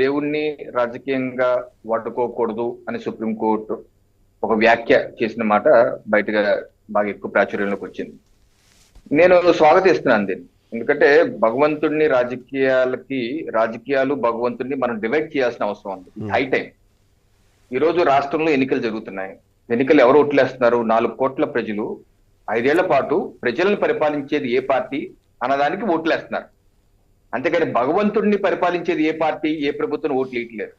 దేవుణ్ణి రాజకీయంగా వాడుకోకూడదు అని సుప్రీంకోర్టు ఒక వ్యాఖ్య చేసిన మాట బయటగా బాగా ఎక్కువ ప్రాచుర్యంలోకి వచ్చింది. నేను స్వాగతిస్తున్నాను దీన్ని ఎందుకంటే భగవంతుడిని రాజకీయాలకి రాజకీయాలు భగవంతుడిని మనం డివైడ్ చేయాల్సిన అవసరం ఉంది. హై టైం ఈ రోజు రాష్ట్రంలో ఎన్నికలు జరుగుతున్నాయి. ఎన్నికలు ఎవరు ఓట్లేస్తున్నారు? నాలుగు కోట్ల ప్రజలు. ఐదేళ్ళ పాటు ప్రజలను పరిపాలించేది ఏ పార్టీ? అన్నదానికి ఓట్లేస్తున్నారు. అంతేకాని భగవంతుడిని పరిపాలించేది ఏ పార్టీ ఏ ప్రభుత్వం ఓట్లు వేయట్లేదు.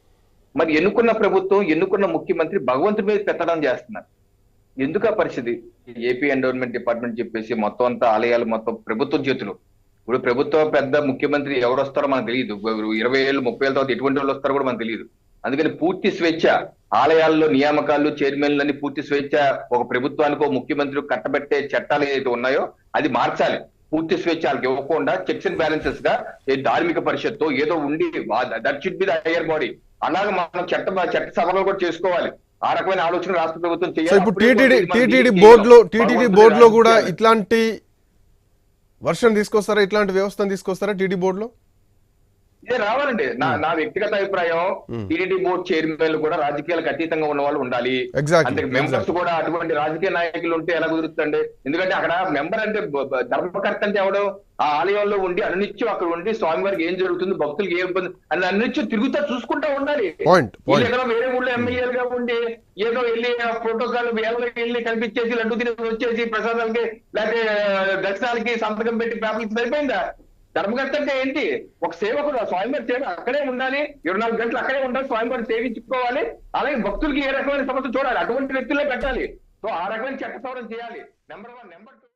మరి ఎన్నుకున్న ప్రభుత్వం ఎన్నుకున్న ముఖ్యమంత్రి భగవంతుడి మీద పెట్టడం చేస్తున్నారు. ఎందుకు ఆ పరిస్థితి? ఏపీ ఎన్విరాన్మెంట్ డిపార్ట్మెంట్ చెప్పేసి మొత్తం అంతా ఆలయాలు మొత్తం ప్రభుత్వం చేతులు. ఇప్పుడు ప్రభుత్వం పెద్ద ముఖ్యమంత్రి ఎవరు వస్తారో మనకు తెలియదు. ఇరవై ఏళ్ళు ముప్పై ఏళ్ళ తర్వాత ఎటువంటి వాళ్ళు వస్తారో కూడా మనకు తెలియదు. అందుకని పూర్తి స్వేచ్ఛ ఆలయాల్లో నియామకాలు చైర్మన్లని పూర్తి స్వేచ్ఛ ఒక ప్రభుత్వానికి ఒక ముఖ్యమంత్రి కట్టబెట్టే చట్టాలు ఏదైతే ఉన్నాయో అది మార్చాలి. పూర్తి స్వేచ్ఛ వాళ్ళకి ఇవ్వకుండా చెక్స్ అండ్ బ్యాలెన్సెస్గా ఏ ధార్మిక పరిషత్తు ఏదో ఉండి that should be the higher body అలాగే మనం చట్ట చట్ట సభలో కూడా చేసుకోవాలి. ఆ రకమైన ఆలోచన రాష్ట్ర ప్రభుత్వం చేయాలి. బోర్డులో టీటీడీ బోర్డులో కూడా. ఇట్లాంటి వర్షన్ తీసుకొస్తారా? ఇట్లాంటి వ్యవస్థను తీసుకొస్తారా టీడీ బోర్డులో? ఇదే రావాలండి. నా నా వ్యక్తిగత అభిప్రాయం టీడీడీ బోర్డు చైర్మన్లు కూడా రాజకీయాలకు అతీతంగా ఉన్న వాళ్ళు ఉండాలి. అంటే మెంబర్స్ కూడా అటువంటి రాజకీయ నాయకులు ఉంటే ఎలా కుదురుతుందండి? ఎందుకంటే అక్కడ మెంబర్ అంటే ధర్మకర్త అంటే ఎవడు ఆ ఆలయంలో ఉండి అనునిత్యం అక్కడ ఉండి స్వామివారికి ఏం జరుగుతుంది భక్తులకు ఏ ఇబ్బంది అని అనునిత్యం తిరుగుతా చూసుకుంటా ఉండాలి. వేరే ఊళ్ళో ఎమ్మెల్యేలుగా ఉండి ఏదో వెళ్ళి ప్రోటోకాల్ వేలలో వెళ్ళి కనిపించేసి లడ్డు తిని వచ్చేసి ప్రసాదాలకి లేకపోతే దర్శనాలకి సంతకం పెట్టి పేపర్లకి సరిపోయిందా? ధర్మకర్త అంటే ఏంటి? ఒక సేవకుడు ఆ స్వామివారి సేవ అక్కడే ఉండాలి ఇరవై నాలుగు గంటలు అక్కడే ఉండాలి స్వామివారి సేవించుకోవాలి అలాగే భక్తులకి ఏ రకమైన సమస్య చూడాలి అటువంటి వ్యక్తులే పెట్టాలి. సో ఆ రకమైన చట్ట సవరణ చేయాలి. Number one number two